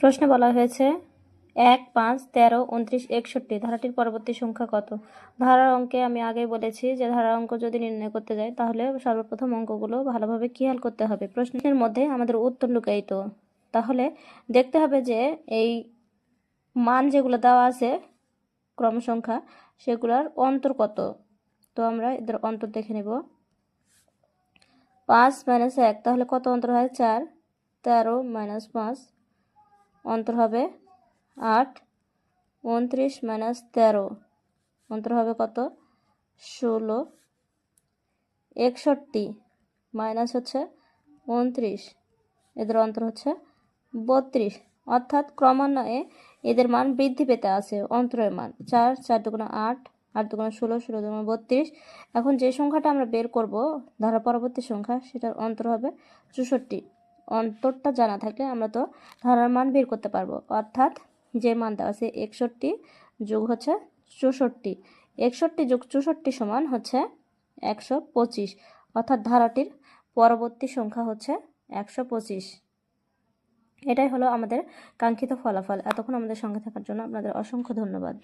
প্রশ্নে বলা হয়েছে, এক, পাঁচ, তেরো, উনত্রিশ, একষট্টি, ধারাটির পরবর্তী সংখ্যা কত? ধারার অঙ্কে আমি আগেই বলেছি যে ধারার অঙ্ক যদি নির্ণয় করতে যাই, তাহলে সর্বপ্রথম অঙ্কগুলো ভালোভাবে খেয়াল করতে হবে। প্রশ্নের মধ্যে আমাদের উত্তর লুকায়িত। তাহলে দেখতে হবে যে এই মান যেগুলো দেওয়া আছে ক্রমসংখ্যা, সেগুলোর অন্তর কত? তো আমরা এদের অন্তর দেখে নেব। পাঁচ মাইনাস এক, তাহলে কত অন্তর হয়? চার। তেরো মাইনাস পাঁচ অন্তর হবে আট, উনত্রিশ মাইনাস তেরো। অন্তর হবে কত? ষোলো। একষট্টি মাইনাস হচ্ছে উনত্রিশ। এদের অন্তর হচ্ছে বত্রিশ। অর্থাৎ ক্রমান্বয়ে এদের মান বৃদ্ধি পেতে আছে অন্তরের মান। চার চার দুগুণে আট আট দুগুণে ষোলো ষোলো দুগুণে বত্রিশ। এখন যে সংখ্যাটা আমরা বের করব ধারা পরবর্তী সংখ্যা, সেটার অন্তর হবে চৌষট্টি। অন্তরটা জানা থাকলে আমরা তো ধারার মান বের করতে পারব। অর্থাৎ যে মান দেওয়া আছে একষট্টি যোগ হচ্ছে চৌষট্টি। একষট্টি যোগ চৌষট্টি সমান হচ্ছে একশো পঁচিশ। অর্থাৎ ধারাটির পরবর্তী সংখ্যা হচ্ছে একশো পঁচিশ। এটাই হলো আমাদের কাঙ্ক্ষিত ফলাফল। এতক্ষণ আমাদের সঙ্গে থাকার জন্য আপনাদের অসংখ্য ধন্যবাদ।